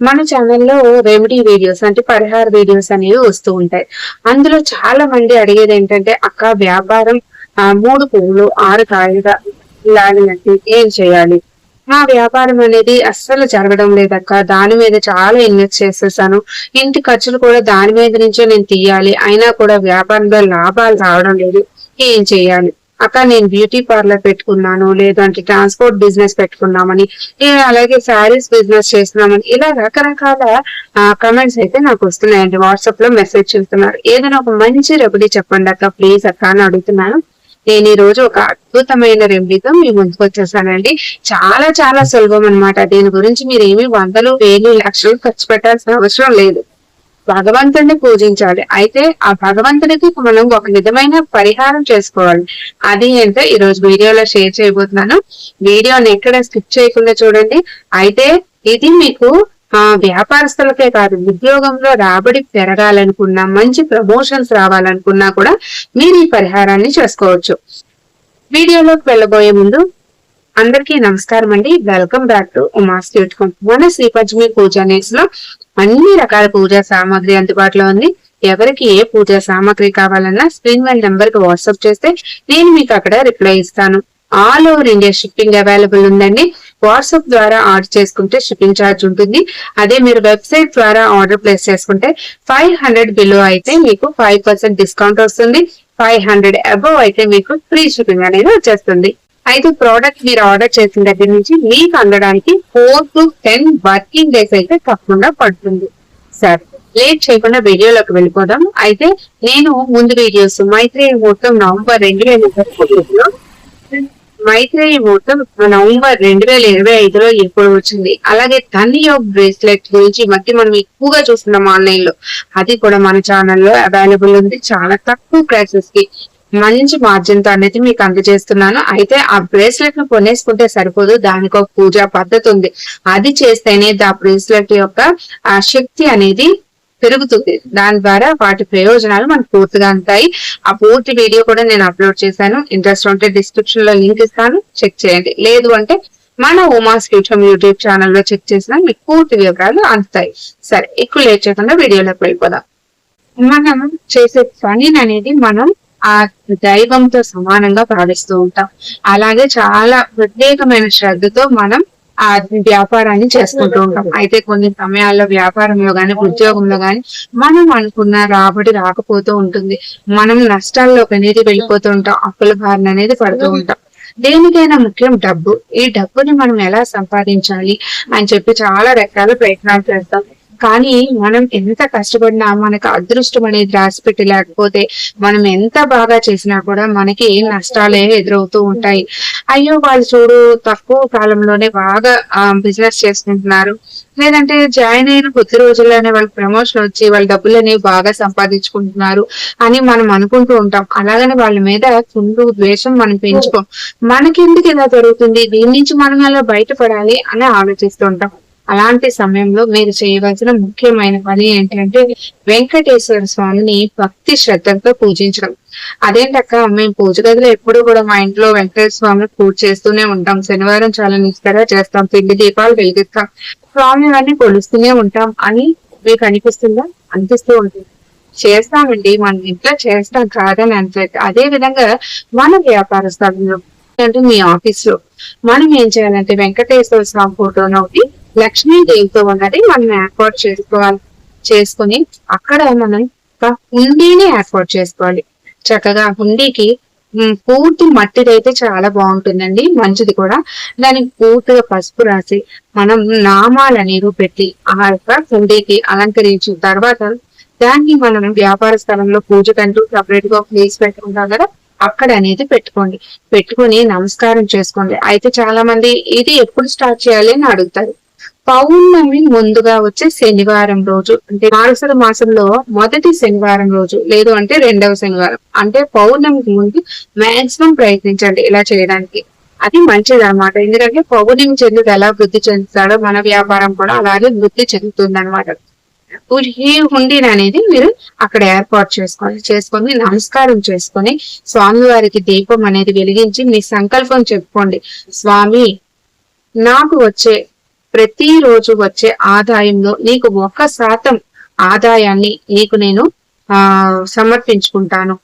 మన ఛానల్లో remedy videos అంటే పరిహార వీడియోస్ అనేవి వస్తూ ఉంటాయి. అందులో చాలా మంది అడిగేది ఏంటంటే అక్క వ్యాపారం ఆ, మూడు పువ్వులు ఆరు కాయలుగా లాగినట్టు ఏం చేయాలి? నా వ్యాపారం అనేది అస్సలు జరగడం లేదక్క దాని మీద చాలా ఇన్వెస్ట్ చేసేసాను. ఇంటి ఖర్చులు కూడా దాని మీద నుంచే నేను తీయాలి. అయినా కూడా వ్యాపారంలో లాభాలు రావడం లేదు. ఏం చేయాలి? అక్క నేను బ్యూటీ పార్లర్ పెట్టుకున్నాను లేదంటే ట్రాన్స్పోర్ట్ బిజినెస్ పెట్టుకున్నామని నేను అలాగే శారీస్ బిజినెస్ చేస్తున్నామని ఇలా రకరకాల కమెంట్స్ అయితే నాకు వస్తున్నాయండి. వాట్సాప్లో మెసేజ్ చేస్తున్నారు. ఏదైనా ఒక మంచి రెమెడీ చెప్పండి అక్క ప్లీజ్ అక్క అని అడుగుతున్నాను. నేను ఈ రోజు ఒక అద్భుతమైన రెమెడీతో మీ ముందుకు వచ్చేసానండి. చాలా చాలా సులభం అన్నమాట. దీని గురించి మీరు ఏమి వందలు వేలు లక్షలు ఖర్చు పెట్టాల్సిన అవసరం లేదు. భగవంతుడిని పూజించాలి. అయితే ఆ భగవంతుడికి మనం ఒక విధమైన పరిహారం చేసుకోవాలి. అది ఏంటో ఈ రోజు వీడియోలో షేర్ చేయబోతున్నాను. వీడియోని ఎక్కడ స్కిప్ చేయకుండా చూడండి. అయితే ఇది మీకు ఆ వ్యాపారస్తులకే కాదు ఉద్యోగంలో రాబడి పెరగాలనుకున్నా మంచి ప్రమోషన్స్ రావాలనుకున్నా కూడా మీరు ఈ పరిహారాన్ని చేసుకోవచ్చు. వీడియోలోకి వెళ్ళబోయే ముందు అందరికీ నమస్కారం అండి వెల్కమ్ బ్యాక్ టు ఉమాస్ మన శ్రీ పంచమి పూజా నేస్లో అన్ని రకాల పూజా సామాగ్రి అందుబాటులో ఉంది. ఎవరికి ఏ పూజా సామాగ్రి కావాలన్నా స్క్రీన్ వెల్ నెంబర్కి వాట్సాప్ చేస్తే నేను మీకు అక్కడ రిప్లై ఇస్తాను. All over India shipping available ఉందండి. వాట్సాప్ ద్వారా ఆర్డర్ చేసుకుంటే షిప్పింగ్ ఛార్జ్ ఉంటుంది. అదే మీరు వెబ్సైట్ ద్వారా ఆర్డర్ ప్లేస్ చేసుకుంటే ఫైవ్ హండ్రెడ్ బిలో అయితే మీకు ఫైవ్ పర్సెంట్ డిస్కౌంట్ వస్తుంది. ఫైవ్ హండ్రెడ్ అబవ్ అయితే మీకు ఫ్రీ షిప్పింగ్ అనేది వచ్చేస్తుంది. అయితే ప్రోడక్ట్ మీరు ఆర్డర్ చేసిన దగ్గర నుంచి మీకు అందడానికి four to ten working days అయితే తప్పకుండా పడుతుంది. సరే లేట్ చేయకుండా వీడియోలోకి వెళ్ళిపోదాం. అయితే నేను ముందు వీడియోస్ మైత్రేయ మొత్తం నవంబర్ రెండు వేల ఇరవై మైత్రేయ ముహూర్తం నవంబర్ రెండు వేల ఇరవై ఐదులో ఎప్పుడు వచ్చింది. అలాగే ధన్యోగ్ బ్రేస్లెట్ గురించి మధ్య మనం ఎక్కువగా చూస్తున్నాం ఆన్లైన్లో. అది కూడా మన ఛానల్లో అవైలబుల్ ఉంది. చాలా తక్కువ ప్రైసెస్కి మంచి మార్జిన్తో అనేది మీకు అందజేస్తున్నాను. అయితే ఆ బ్రేస్లెట్ను కొనేసుకుంటే సరిపోదు. దానికి ఒక పూజా పద్ధతి ఉంది. అది చేస్తేనే ఆ బ్రేస్లెట్ యొక్క ఆ శక్తి అనేది పెరుగుతుంది. దాని ద్వారా వాటి ప్రయోజనాలు మనకు పూర్తిగా అందుతాయి ఆ పూర్తి వీడియో కూడా నేను అప్లోడ్ చేశాను. ఇంట్రెస్ట్ ఉంటే డిస్క్రిప్షన్లో లింక్ ఇస్తాను. చెక్ చేయండి. లేదు అంటే మన ఉమాస్ ఫ్యూచర్ యూట్యూబ్ ఛానల్లో చెక్ చేసినా మీకు పూర్తి వివరాలు అందుతాయి. సరే ఎక్కువ లేట్ చేయకుండా వీడియోలోకి వెళ్ళిపోదాం. మనం చేసే పనిని అనేది మనం ఆ దైవంతో సమానంగా భావిస్తూ ఉంటాం. అలాగే చాలా ప్రత్యేకమైన శ్రద్ధతో మనం ఆ వ్యాపారాన్ని చేసుకుంటూ ఉంటాం. అయితే కొన్ని సమయాల్లో వ్యాపారంలో గాని ఉద్యోగంలో గాని మనం అనుకున్న రాబడి రాకపోతూ ఉంటుంది. మనం నష్టాల్లోకి అనేది వెళ్ళిపోతూ ఉంటాం. అప్పుల బారిన అనేది పడుతూ ఉంటాం. దేనికైనా ముఖ్యం డబ్బు. ఈ డబ్బుని మనం ఎలా సంపాదించాలి అని చెప్పి చాలా రకాల ప్రయత్నాలు చేస్తాం. కానీ మనం ఎంత కష్టపడినా మనకు అదృష్టం అనేది రాసిపెట్టి లేకపోతే మనం ఎంత బాగా చేసినా కూడా మనకి నష్టాలే ఎదురవుతూ ఉంటాయి. అయ్యో వాళ్ళు చూడు తక్కువ కాలంలోనే బాగా బిజినెస్ చేసుకుంటున్నారు. లేదంటే జాయిన్ అయిన కొద్ది రోజుల్లోనే వాళ్ళకి ప్రమోషన్ వచ్చి వాళ్ళ డబ్బులు అనేవి బాగా సంపాదించుకుంటున్నారు అని మనం అనుకుంటూ ఉంటాం. అలాగని వాళ్ళ మీద కుండు ద్వేషం మనం పెంచుకోం. మనకెందుకు ఇలా జరుగుతుంది? దీని నుంచి మనం ఎలా బయటపడాలి అని ఆలోచిస్తూ ఉంటాం. అలాంటి సమయంలో మీరు చేయవలసిన ముఖ్యమైన పని ఏంటంటే వెంకటేశ్వర స్వామిని భక్తి శ్రద్ధలతో పూజించడం. అదేంటక్క మేము పూజ గదిలో ఎప్పుడు కూడా మా ఇంట్లో వెంకటేశ్వర స్వామిని పూజ చేస్తూనే ఉంటాం. శనివారం చాలా నిష్ఠగా చేస్తాం. పిండి దీపాలు వెలిగిస్తాం. స్వామి వారిని కొలుస్తూనే ఉంటాం అని మీకు అనిపిస్తుందా? అనిపిస్తూ ఉంటుంది. చేస్తామండి మన ఇంట్లో చేస్తాం కాదని అనట్లేదు అదే విధంగా మన వ్యాపార స్థలంలో అంటే మీ ఆఫీస్లో మనం ఏం చేయాలంటే వెంకటేశ్వర స్వామి ఫోటోను ఒకటి లక్ష్మీదేవితో ఉన్నది మనం ఏర్పాటు చేసుకోవాలి. చేసుకుని అక్కడ మనం హుండీని ఏర్పాటు చేసుకోవాలి. చక్కగా హుండీకి పూర్తి మట్టిది అయితే చాలా బాగుంటుందండి. మంచిది కూడా. దానికి పూర్తిగా పసుపు రాసి మనం నామాలు అనేవి పెట్టి ఆ యొక్క హుండీకి అలంకరించిన తర్వాత దాన్ని మనం వ్యాపార స్థలంలో పూజకంటూ సపరేట్గా ప్లేస్ పెట్టుకుంటాం కదా అక్కడ అనేది పెట్టుకోండి. పెట్టుకుని నమస్కారం చేసుకోండి. అయితే చాలా మంది ఇది ఎప్పుడు స్టార్ట్ చేయాలి? అని అడుగుతారు. పౌర్ణమి ముందుగా వచ్చే శనివారం రోజు అంటే మారుసర మాసంలో మొదటి శనివారం రోజు లేదు అంటే రెండవ శనివారం. అంటే పౌర్ణమికి ముందు మాక్సిమం ప్రయత్నించండి ఇలా చేయడానికి. అది మంచిది అనమాట ఎందుకంటే పౌర్ణమి చెందుడు ఎలా వృద్ధి చెందుతాడో మన వ్యాపారం కూడా అలాగే వృద్ధి చెందుతుంది అనమాట ఈ హుండీని అనేది మీరు అక్కడ ఏర్పాటు చేసుకోండి చేసుకొని నమస్కారం చేసుకొని స్వామి వారికి దీపం అనేది వెలిగించి మీ సంకల్పం చెప్పుకోండి. స్వామి నాకు వచ్చే ప్రతి రోజు వచ్చే ఆదాయంలో నీకు ఒక శాతం ఆదాయాన్ని నీకు నేను ఆ సమర్పించుకుంటాను.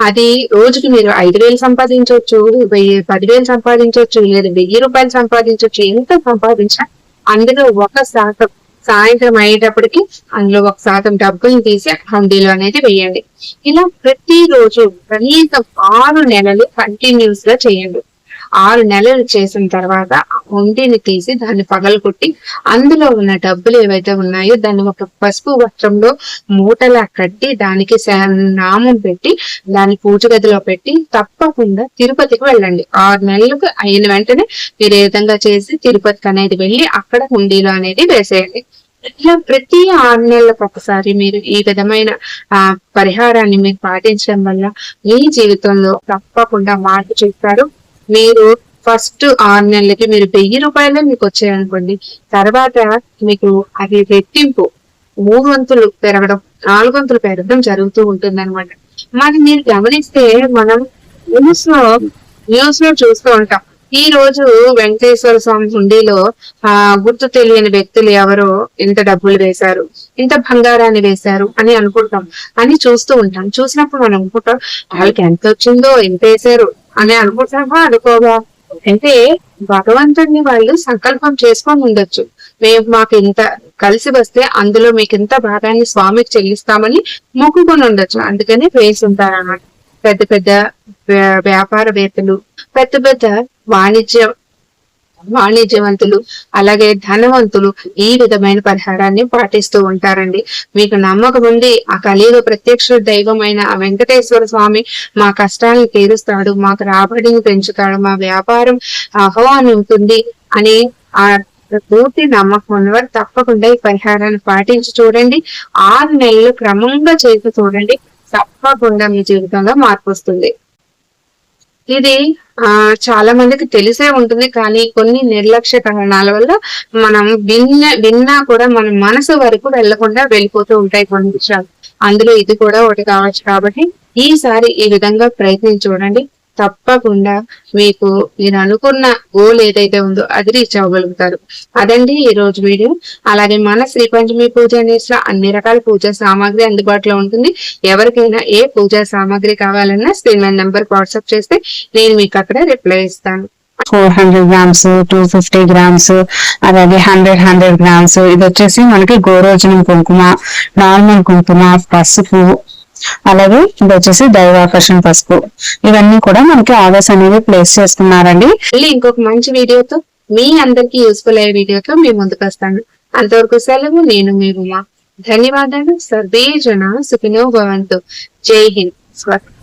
అది రోజుకి మీరు ఐదు వేలు సంపాదించవచ్చు వెయ్యి పదివేలు సంపాదించవచ్చు లేదా వెయ్యి రూపాయలు సంపాదించవచ్చు ఎంత సంపాదించినా అందులో ఒక శాతం సాయంత్రం అయ్యేటప్పటికి అందులో ఒక శాతం డబ్బులు తీసి హండీలు అనేది వేయండి. ఇలా ప్రతిరోజు కనీసం ఆరు నెలలు కంటిన్యూస్గా చేయండి. ఆరు నెలలు చేసిన తర్వాత ఒంటిని హుండీని తీసి దాన్ని పగలగొట్టి అందులో ఉన్న డబ్బులు ఏవైతే ఉన్నాయో దాన్ని ఒక పసుపు వస్త్రంలో మూటలా కట్టి దానికి నామం పెట్టి దాన్ని పూజ గదిలో పెట్టి తప్పకుండా తిరుపతికి వెళ్ళండి. ఆరు నెలలకు అయిన వెంటనే మీరు ఏ విధంగా చేసి తిరుపతికి అనేది వెళ్ళి అక్కడ హుండీలో అనేది వేసేయండి. ఇట్లా ప్రతి ఆరు నెలలకు ఒకసారి మీరు ఈ విధమైన ఆ పరిహారాన్ని మీరు పాటించడం వల్ల మీ జీవితంలో తప్పకుండా మార్పు చేస్తారు మీరు ఫస్ట్ ఆరు నెలలకి మీరు వెయ్యి రూపాయలు మీకు వచ్చాయనుకోండి. తర్వాత మీకు అది రెట్టింపు మూడు వంతులు పెరగడం నాలుగు వంతులు పెరగడం జరుగుతూ ఉంటుంది అనమాట మరి మీరు గమనిస్తే మనం న్యూస్లో న్యూస్లో చూస్తూ ఉంటాం. ఈ రోజు వెంకటేశ్వర స్వామి హుండీలో ఆ గుర్తు తెలియని వ్యక్తులు ఎవరో ఇంత డబ్బులు వేశారు ఇంత బంగారాన్ని వేశారు అని అనుకుంటాం. అని చూస్తూ ఉంటాం. చూసినప్పుడు మనం అనుకుంటాం వాళ్ళకి ఎంత వచ్చిందో ఎంత వేశారు? అని అనుకుంటామా? అనుకోవా? అయితే భగవంతుడిని వాళ్ళు సంకల్పం చేసుకొని ఉండొచ్చు. మేము మాకు ఇంత కలిసి వస్తే అందులో మీకు ఇంత భాగాన్ని స్వామికి చెల్లిస్తామని మొక్కుకొని ఉండొచ్చు. అందుకని వేసి ఉంటారు అన్నమాట పెద్ద పెద్ద వ్యాపారవేత్తలు పెద్ద పెద్ద వాణిజ్య వాణిజ్యవంతులు అలాగే ధనవంతులు ఈ విధమైన పరిహారాన్ని పాటిస్తూ ఉంటారండి. మీకు నమ్మకం ఉంది ఆ కలియుగ ప్రత్యక్ష దైవమైన ఆ వెంకటేశ్వర స్వామి మా కష్టాలను తీరుస్తాడు మాకు రాబడిని పెంచుతాడు మా వ్యాపారం ఆహ్వానం ఉంటుంది అని ఆ పూర్తి నమ్మకం ఉన్నవారు తప్పకుండా ఈ పరిహారాన్ని పాటించి చూడండి. ఆరు నెలలు క్రమంగా చేసి చూడండి. తప్పకుండా మీ జీవితంలో మార్పు వస్తుంది. ఇది ఆ చాలా మందికి తెలిసే ఉంటుంది కానీ కొన్ని నిర్లక్ష్య కారణాల వల్ల మనం విన్న విన్నా కూడా మన మనసు వరకు వెళ్ళకుండా వెళ్ళిపోతూ ఉంటాయి కొన్ని విషయాలు. అందులో ఇది కూడా ఒకటి కావచ్చు కాబట్టి ఈసారి ఈ విధంగా ప్రయత్నించి చూడండి. తప్పకుండా మీకు మీరు అనుకున్న గోల్ ఏదైతే ఉందో అది రీచ్ అవ్వగలుగుతారు. అదండి ఈ రోజు వీడియో అలాగే మన శ్రీ పంచమి పూజ అనేసి అన్ని రకాల పూజా సామాగ్రి అందుబాటులో ఉంటుంది. ఎవరికైనా ఏ పూజా సామాగ్రి కావాలన్నా స్క్రీన్ మీద నెంబర్ వాట్సాప్ చేస్తే నేను మీకు అక్కడ రిప్లై ఇస్తాను. Four hundred grams two fifty grams అలాగే హండ్రెడ్ హండ్రెడ్ గ్రామ్స్ ఇది వచ్చేసి మనకి గోరోజనం కుంకుమ నార్మల్ కుంకుమ పసుపు అలాగే ఇది వచ్చేసి దైవాకర్షణ పసుపు. ఇవన్నీ కూడా మనకి ఆర్డర్స్ అనేవి ప్లేస్ చేస్తున్నారండి. మళ్ళీ ఇంకొక మంచి వీడియోతో మీ అందరికి యూస్ఫుల్ అయ్యే వీడియోతో మీ ముందుకు వస్తాను. అంతవరకు సెలవు నేను మీ ఉమా. ధన్యవాదాలు. సర్వే జన సుఖినో భవంతు. జై హింద్. స్వస్తి.